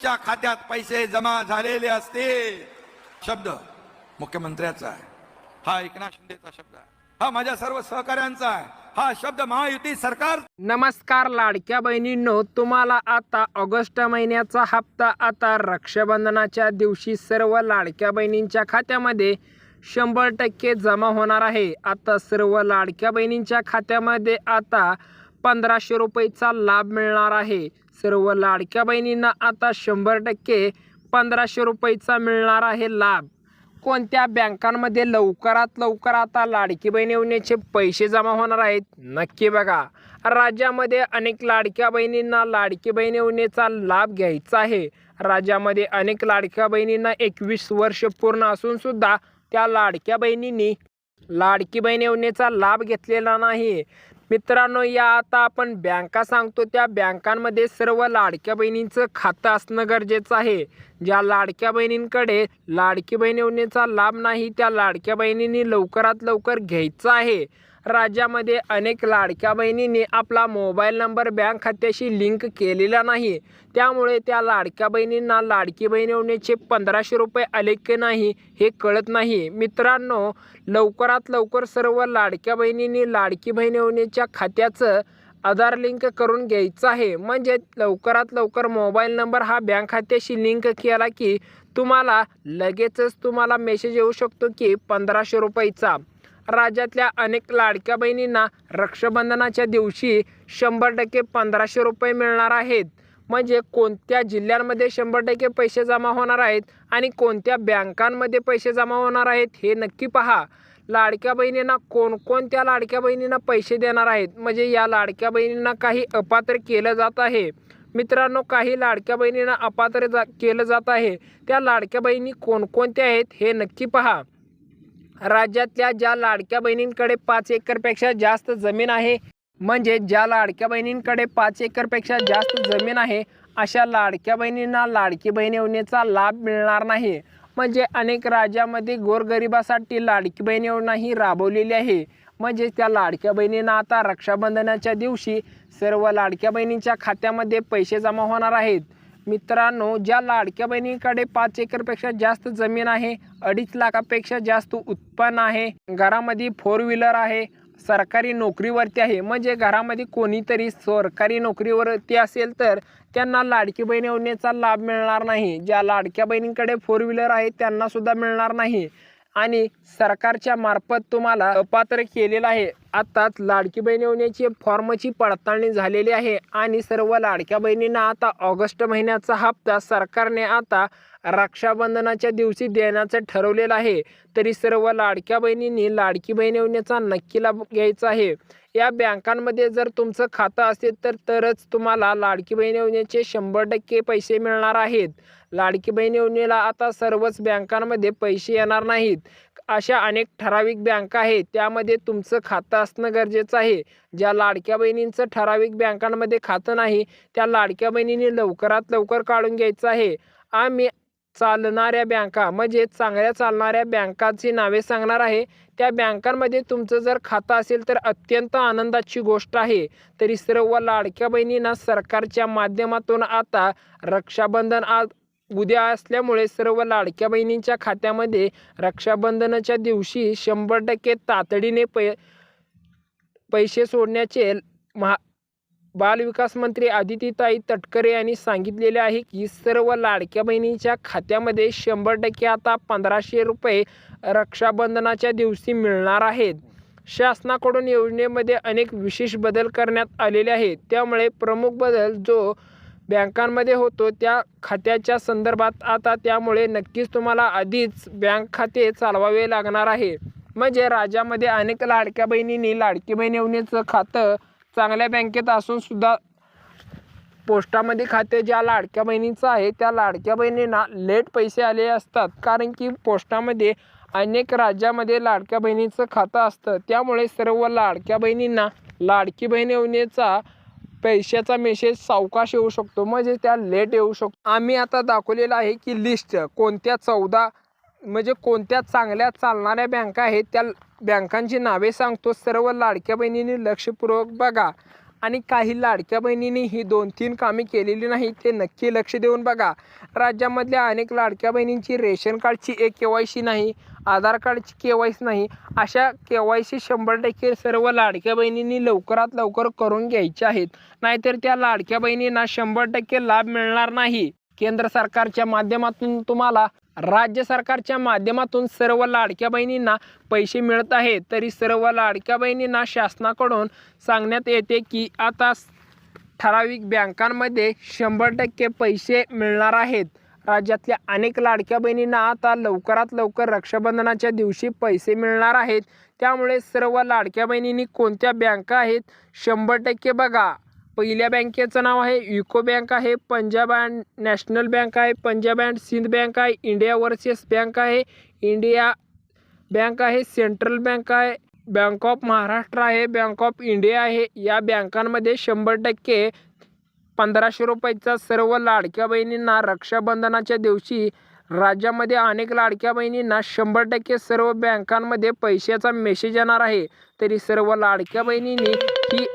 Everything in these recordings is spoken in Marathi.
च्या खात्यात पैसे जमा झालेले असतील. शब्द मुख्यमंत्र्याचा आहे. हा एकनाथ शिंदेचा शब्द आहे. हा माझ्या सर्व सहकाऱ्यांचा आहे. हा शब्द महायुती सरकार नमस्कार लाडक्या बहिणींनो तुम्हाला आता ऑगस्ट महिन्याचा हप्ता आता रक्षाबंधनाच्या दिवशी सर्व लाडक्या बहिणींच्या खात्यामध्ये शंभर टक्के जमा होणार आहे. आता सर्व लाडक्या बहिणींच्या खात्यामध्ये आता पंधराशे रुपयेचा लाभ मिळणार आहे. सर्व लाडक्या बहिणींना आता शंभर टक्के पंधराशे रुपयेचा मिळणार आहे लाभ. कोणत्या बँकांमध्ये लवकरात लवकर आता लाडकी बहीण योजनेचे पैसे जमा होणार आहेत? नक्की बघा. राज्यामध्ये अनेक लाडक्या बहिणींना लाडकी बहीण योजनेचा लाभ घ्यायचा आहे. राज्यामध्ये अनेक लाडक्या बहिणींना एकवीस वर्ष पूर्ण असून सुद्धा त्या लाडक्या बहिणींनी लाडकी बहीण योजनेचा लाभ घेतलेला नाही. मित्रांनो या आता आपण बँका सांगतो त्या बँकांमध्ये सर्व लाडक्या बहिणींचं खातं असणं गरजेचं आहे. ज्या लाडक्या बहिणींकडे लाडकी बहीण योजनेचा लाभ नाही त्या लाडक्या बहिणींनी लवकरात लवकर घ्यायचा आहे. राज्यामध्ये अनेक लाडक्या बहिणींनी आपला मोबाईल नंबर बँक खात्याशी लिंक केलेला नाही. त्यामुळे त्या लाडक्या बहिणींना लाडकी बहीण योजनेचे पंधराशे रुपये आले की नाही हे कळत नाही. मित्रांनो लवकरात लवकर सर्व लाडक्या बहिणींनी लाडकी बहीण योजनेच्या खात्याचं आधार लिंक करून घ्यायचं आहे. म्हणजे लवकरात लवकर मोबाईल नंबर हा बँक खात्याशी लिंक केला की तुम्हाला लगेचच तुम्हाला मेसेज येऊ शकतो की पंधराशे रुपयेचा. राज्यातल्या अनेक लाडक्या बहिणींना रक्षाबंधनाच्या दिवशी शंभर टक्के पंधराशे रुपये मिळणार आहेत. म्हणजे कोणत्या जिल्ह्यांमध्ये शंभर टक्के पैसे जमा होणार आहेत आणि कोणत्या बँकांमध्ये पैसे जमा होणार आहेत हे नक्की पहा. लाडक्या बहिणींना कोणकोणत्या लाडक्या बहिणींना पैसे देणार आहेत? म्हणजे या लाडक्या बहिणींना काही अपात्र केलं जात आहे. मित्रांनो काही लाडक्या बहिणींना अपात्र जा केलं जात आहे. त्या लाडक्या बहिणी कोणकोणत्या आहेत हे नक्की पहा. राज्यातल्या ज्या लाडक्या बहिणींकडे पाच एकरपेक्षा जास्त जमीन आहे म्हणजे ज्या लाडक्या बहिणींकडे पाच एकरपेक्षा जास्त जमीन आहे अशा लाडक्या बहिणींना लाडकी बहीण योजनेचा लाभ मिळणार नाही. म्हणजे अनेक राज्यामध्ये गोरगरिबासाठी लाडकी बहीण योजना ही राबवलेली आहे. म्हणजे त्या लाडक्या बहिणींना आता रक्षाबंधनाच्या दिवशी सर्व लाडक्या बहिणींच्या खात्यामध्ये पैसे जमा होणार आहेत. मित्रांनो ज्या लाडक्या बहिणीकडे पाच एकरपेक्षा जास्त जमीन आहे अडीच लाखापेक्षा जास्त उत्पन्न आहे घरामध्ये फोर व्हीलर आहे सरकारी नोकरीवरती आहे. म्हणजे घरामध्ये कोणीतरी सरकारी नोकरीवरती असेल तर त्यांना लाडकी बहीण योजनेचा लाभ मिळणार नाही. ज्या लाडक्या बहिणींकडे फोर व्हीलर आहे त्यांनासुद्धा मिळणार नाही. आणि सरकारच्या मार्फत तुम्हाला अपात्र केलेलं आहे. आताच लाडकी बहीण योजनेची फॉर्मची पडताळणी झालेली आहे आणि सर्व लाडक्या बहिणींना आता ऑगस्ट महिन्याचा हप्ता सरकारने आता रक्षाबंधनाच्या दिवशी देण्याचं ठरवलेलं आहे. तरी सर्व लाडक्या बहिणींनी लाडकी बहीण योजनेचा नक्की लाभ घ्यायचा आहे. या बँकांमध्ये जर तुमचं खातं असेल तर तरच तुम्हाला लाडकी बहीण योजनेचे शंभर टक्के पैसे मिळणार आहेत. लाडकी बहीण योजनेला आता सर्वच बँकांमध्ये पैसे येणार नाहीत. अशा अनेक ठराविक बँका आहेत. त्यामध्ये तुमचं खातं असणं गरजेचं आहे. ज्या लाडक्या बहिणींचं ठराविक बँकांमध्ये खातं नाही त्या लाडक्या बहिणींनी लवकरात लवकर काढून घ्यायचं आहे. आम्ही चालणाऱ्या बँका म्हणजे चांगल्या चालणाऱ्या बँकाची नावे सांगणार आहे. त्या बँकांमध्ये तुमचं जर खातं असेल तर अत्यंत आनंदाची गोष्ट आहे. तरी सर्व लाडक्या बहिणींना सरकारच्या माध्यमातून आता रक्षाबंधन आज उद्या असल्यामुळे सर्व लाडक्या बहिणींच्या खात्यामध्ये रक्षाबंधनाच्या दिवशी शंभर टक्के तातडीने पै पैसे सोडण्याचे महा बालविकास मंत्री आदितीताई तटकरे यांनी सांगितलेले आहे की सर्व लाडक्या बहिणींच्या खात्यामध्ये शंभर टक्के आता पंधराशे रुपये रक्षाबंधनाच्या दिवशी मिळणार आहेत. शासनाकडून योजनेमध्ये अनेक विशेष बदल करण्यात आलेले आहेत. त्यामुळे प्रमुख बदल जो बँकांमध्ये होतो त्या खात्याच्या संदर्भात आता त्यामुळे नक्कीच तुम्हाला आधीच बँक खाते चालवावे लागणार आहे. म्हणजे राज्यामध्ये अनेक लाडक्या बहिणींनी लाडकी बहीण योजनेचं खातं चांगल्या बँकेत असून सुद्धा पोस्टामध्ये खाते ज्या लाडक्या बहिणीचं आहे त्या लाडक्या बहिणींना लेट पैसे आले असतात. कारण की पोस्टामध्ये अनेक राज्यामध्ये लाडक्या बहिणीचं खातं असतं. त्यामुळे सर्व लाडक्या बहिणींना लाडकी बहीण योजनेचा पैशाचा मेसेज सावकाश येऊ शकतो. म्हणजे त्या लेट येऊ शकतो आम्ही आता दाखवलेलं आहे की लिस्ट कोणत्या चौदा म्हणजे कोणत्या चांगल्या चालणाऱ्या बँका आहेत त्या बँकांची नावे सांगतो. सर्व लाडक्या बहिणींनी लक्षपूर्वक बघा. आणि काही लाडक्या बहिणींनी ही दोन तीन कामे केलेली नाही ते नक्की लक्ष देऊन बघा. राज्यामधल्या अनेक लाडक्या बहिणींची रेशन कार्डची एक के वाय सी नाही आधार कार्डची के वाय सी नाही अशा के वाय सी शंभर टक्के सर्व लाडक्या बहिणींनी लवकरात लवकर करून घ्यायच्या आहेत. नाहीतर त्या लाडक्या बहिणींना शंभर टक्के लाभ मिळणार नाही. केंद्र सरकारच्या माध्यमातून तुम्हाला राज्य सरकारच्या माध्यमातून सर्व लाडक्या बहिणींना पैसे मिळत आहेत तरी सर्व लाडक्या बहिणींना शासनाकडून सांगण्यात येते की आता ठराविक बँकांमध्ये शंभर टक्के पैसे मिळणार आहेत. राज्यातल्या अनेक लाडक्या बहिणींना आता लवकरात लवकर रक्षाबंधनाच्या दिवशी पैसे मिळणार आहेत. त्यामुळे सर्व लाडक्या बहिणींनी कोणत्या बँका आहेत? शंभर टक्के बघा. पहिल्या बँकेचं नाव आहे युको बँक आहे पंजाब अँड नॅशनल बँक आहे पंजाब अँड सिंध बँक आहे इंडिया ओव्हरसीज बँक आहे इंडिया बँक आहे सेंट्रल बँक आहे बँक ऑफ महाराष्ट्र आहे बँक ऑफ इंडिया आहे. या बँकांमध्ये शंभर टक्के पंधराशे रुपयाचा सर्व लाडक्या बहिणींना रक्षाबंधनाच्या दिवशी राज्यामध्ये अनेक लाडक्या बहिणींना शंभर टक्के सर्व बँकांमध्ये पैशाचा मेसेज येणार आहे. तरी सर्व लाडक्या बहिणींनी ही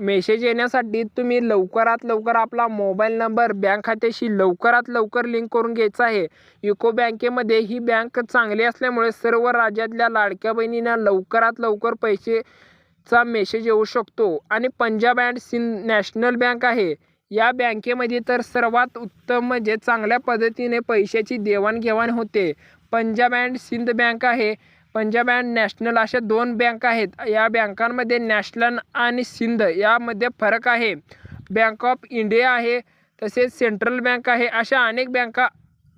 मेसेज येण्यासाठी तुम्ही लवकरात लवकर आपला मोबाईल नंबर बँक खात्याशी लवकरात लवकर लिंक करून घ्यायचा आहे. युको बँकेमध्ये ही बँक चांगली असल्यामुळे सर्व राज्यातल्या लाडक्या बहिणींना लवकरात लवकर पैसे चा मेसेज येऊ शकतो. आणि Punjab and Sind national bank आहे. या बँकेमध्ये तर सर्वात उत्तम म्हणजे चांगल्या पद्धतीने पैशाची देवाणघेवाण होते. पंजाब अँड सिंध बँक आहे. पंजाब अँड नॅशनल अशा दोन बँक आहेत. या बँकांमध्ये नॅशनल आणि सिंध यामध्ये फरक आहे. बँक ऑफ इंडिया आहे. तसेच सेंट्रल बँक आहे. अशा अनेक बँका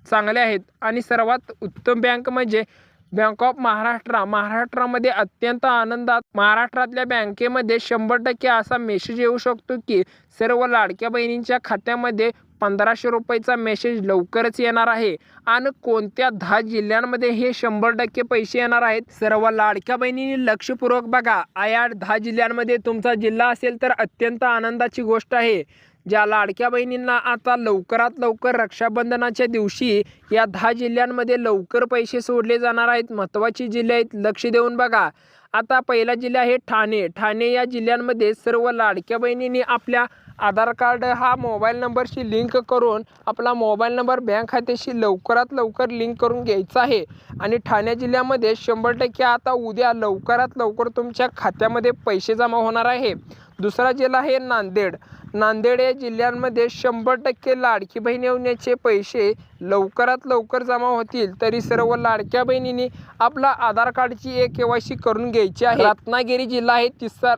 चांगल्या आहेत. आणि सर्वात उत्तम बँक म्हणजे बँक ऑफ महाराष्ट्र महाराष्ट्रामध्ये अत्यंत आनंदात. महाराष्ट्रातल्या बँकेमध्ये शंभर टक्के असा मेसेज येऊ शकतो की सर्व लाडक्या बहिणींच्या खात्यामध्ये पंधराशे रुपयेचा मेसेज लवकरच येणार आहे. आणि कोणत्या दहा जिल्ह्यांमध्ये हे शंभर टक्के पैसे येणार आहेत? सर्व लाडक्या बहिणींनी लक्षपूर्वक बघा. या दहा जिल्ह्यांमध्ये तुमचा जिल्हा असेल तर अत्यंत आनंदाची गोष्ट आहे. ज्या लाडक्या बहिणींना आता लवकरात लवकर रक्षाबंधनाच्या दिवशी या दहा जिल्ह्यांमध्ये लवकर पैसे सोडले जाणार आहेत. महत्त्वाची जिल्हे आहेत लक्ष देऊन बघा. आता पहिला जिल्हा आहे ठाणे. ठाणे या जिल्ह्यांमध्ये सर्व लाडक्या बहिणींनी आपल्या आधार कार्ड हा मोबाईल नंबरशी लिंक करून आपला मोबाईल नंबर बँक खात्याशी लवकरात लवकर लिंक करून घ्यायचा आहे. आणि ठाणे जिल्ह्यामध्ये शंभर टक्के आता उद्या लवकरात लवकर तुमच्या खात्यामध्ये पैसे जमा होणार आहे. दुसरा जिल्हा आहे नांदेड. नांदेड या जिल्ह्यांमध्ये शंभर टक्के लाडकी बहीण योजनेचे पैसे लवकरात लवकर जमा होतील तरी सर्व लाडक्या बहिणींनी आपला आधार कार्डची एक केवायसी करून घ्यायची आहे. रत्नागिरी जिल्हा आहे तिसरा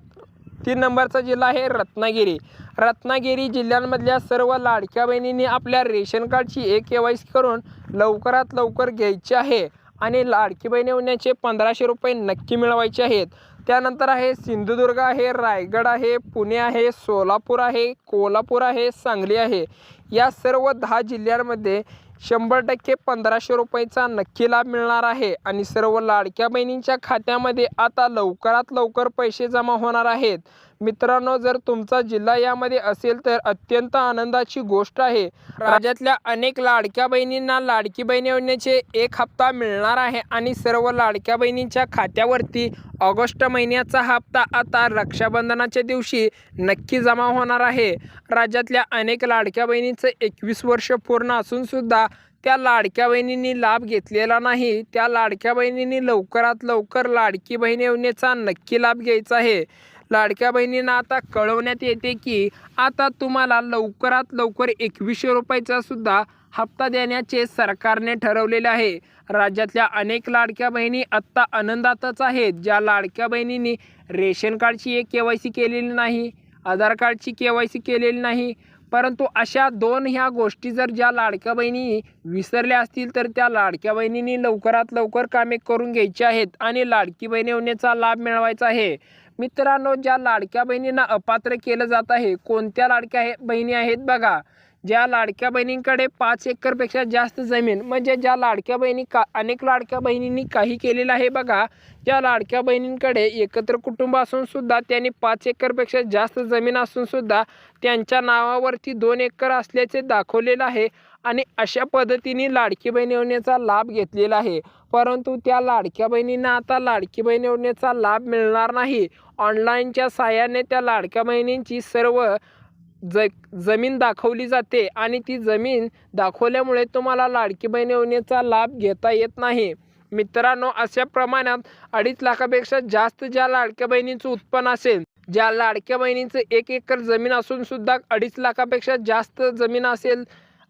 तीन नंबरचा जिल्हा आहे रत्नागिरी. रत्नागिरी जिल्ह्यांमधल्या सर्व लाडक्या बहिणींनी आपल्या रेशन कार्डची एक केवायसी करून लवकरात लवकर घ्यायची आहे आणि लाडकी बहीण योजनेचे पंधराशे रुपये नक्की मिळवायचे आहेत. त्यानंतर आहे सिंधुदुर्ग आहे रायगड आहे पुणे आहे सोलापूर आहे कोल्हापूर आहे सांगली आहे. या सर्व दहा जिल्ह्यांमध्ये शंभर टक्के पंधराशे रुपयेचा नक्की लाभ मिळणार आहे. आणि सर्व लाडक्या बहिणींच्या खात्यामध्ये आता लवकरात लवकर पैसे जमा होणार आहेत. मित्रांनो जर तुमचा जिल्हा यामध्ये असेल तर अत्यंत आनंदाची गोष्ट आहे. राज्यातल्या अनेक लाडक्या बहिणींना लाडकी बहीण योजनेचे एक हप्ता मिळणार आहे आणि सर्व लाडक्या बहिणींच्या खात्यावरती ऑगस्ट महिन्याचा हप्ता आता रक्षाबंधनाच्या दिवशी नक्की जमा होणार आहे. राज्यातल्या अनेक लाडक्या बहिणींचं एकवीस वर्ष पूर्ण असून सुद्धा त्या लाडक्या बहिणींनी लाभ घेतलेला नाही. त्या लाडक्या बहिणींनी लवकरात लवकर लाडकी बहीण योजनेचा नक्की लाभ घ्यायचा आहे. लाडक्या बहिणींना आता कळवण्यात येते की आता तुम्हाला लवकरात लवकर एकवीसशे रुपयाचा सुद्धा हप्ता देण्याचे सरकारने ठरवलेले आहे. राज्यातल्या अनेक लाडक्या बहिणी आत्ता आनंदातच आहेत. ज्या लाडक्या बहिणींनी रेशन कार्डची एक के वाय सी केलेली नाही आधार कार्डची के वाय सी केलेली नाही परंतु अशा दोन ह्या गोष्टी जर ज्या लाडक्या बहिणी विसरल्या असतील तर त्या लाडक्या बहिणींनी लवकरात लवकर कामे करून घ्यायची आहेत आणि लाडकी बहिणी होण्याचा लाभ मिळवायचा आहे. मित्रांनो ज्या लाडक्या बहिणींना अपात्र केलं जात आहे कोणत्या लाडक्या बहिणी आहेत बघा. ज्या लाडक्या बहिणींकडे पाच एकरपेक्षा जास्त जमीन म्हणजे ज्या लाडक्या बहिणी का अनेक लाडक्या बहिणींनी काही केलेलं आहे बघा ज्या लाडक्या बहिणींकडे एकत्र कुटुंब असूनसुद्धा त्यांनी पाच एकरपेक्षा जास्त जमीन असून सुद्धा त्यांच्या नावावरती दोन एकर असल्याचे दाखवलेलं आहे. आणि अशा पद्धतीने लाडकी बहीण योजनेचा लाभ घेतलेला आहे. परंतु त्या लाडक्या बहिणींना आता लाडकी बहीण योजनेचा लाभ मिळणार नाही. ऑनलाईनच्या साहाय्याने त्या लाडक्या बहिणींची सर्व ज जमीन दाखवली जाते आणि ती जमीन दाखवल्यामुळे तुम्हाला लाडकी बहीण योजनेचा लाभ घेता येत नाही. मित्रांनो अशा प्रमाणात अडीच लाखापेक्षा जास्त ज्या लाडक्या बहिणींचं उत्पन्न असेल ज्या लाडक्या बहिणींचं एक एकर जमीन असून सुद्धा अडीच लाखापेक्षा जास्त जमीन असेल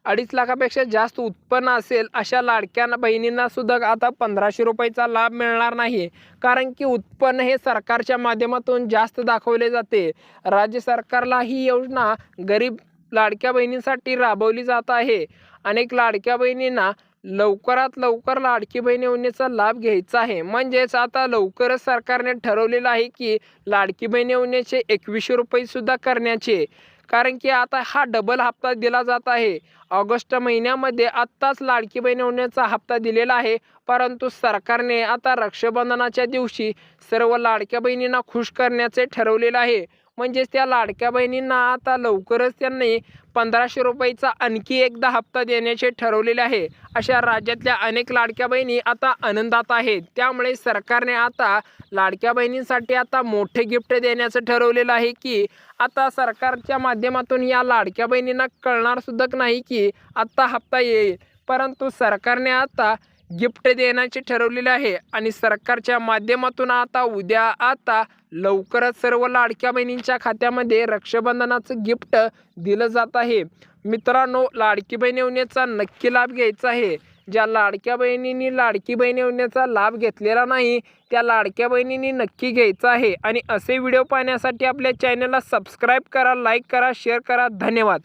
अडीच लाखापेक्षा जास्त उत्पन्न असेल अशा लाडक्या बहिणींना सुद्धा आता पंधराशे रुपयाचा लाभ मिळणार नाही. कारण की उत्पन्न हे सरकारच्या माध्यमातून जास्त दाखवले जाते. राज्य सरकारला ही योजना गरीब लाडक्या बहिणींसाठी राबवली जात आहे. अनेक लाडक्या बहिणींना लवकरात लवकर लाडकी बहीण योजनेचा लाभ घ्यायचा आहे. म्हणजेच आता लवकरच सरकारने ठरवलेलं आहे की लाडकी बहीण योजनेचे एकवीसशे रुपये सुद्धा करण्याचे. कारण की आता हा डबल हप्ता दिला जात आहे. ऑगस्ट महिन्यामध्ये आत्ताच लाडकी बहीण योजनेचा हप्ता दिलेला आहे. परंतु सरकारने आता रक्षाबंधनाच्या दिवशी सर्व लाडक्या बहिणींना खुश करण्याचे ठरवलेलं आहे. म्हणजेच त्या लाडक्या बहिणींना आता लवकरच त्यांनी पंधराशे रुपयेचा आणखी एकदा हप्ता देण्याचे ठरवलेले आहे. अशा राज्यातल्या अनेक लाडक्या बहिणी आता आनंदात आहेत. त्यामुळे सरकारने आता लाडक्या बहिणींसाठी आता मोठे गिफ्ट देण्याचं ठरवलेलं आहे की आता सरकारच्या माध्यमातून या लाडक्या बहिणींना कळणार सुद्धा नाही की आत्ता हप्ता येईल. परंतु सरकारने आता गिफ्ट देण्याचे ठरवलेले आहे. आणि सरकारच्या माध्यमातून आता उद्या आता लवकरच सर्व लाडक्या बहिणींच्या खात्यामध्ये रक्षाबंधनाचं गिफ्ट दिलं जात आहे. मित्रांनो लाडकी बहीण योजनेचा नक्की लाभ घ्यायचा आहे. ज्या लाडक्या बहिणींनी लाडकी बहीण योजनेचा लाभ घेतलेला नाही त्या लाडक्या बहिणींनी नक्की घ्यायचा आहे. आणि असे व्हिडिओ पाहण्यासाठी आपल्या चॅनलला सबस्क्राईब करा लाईक करा शेअर करा. धन्यवाद.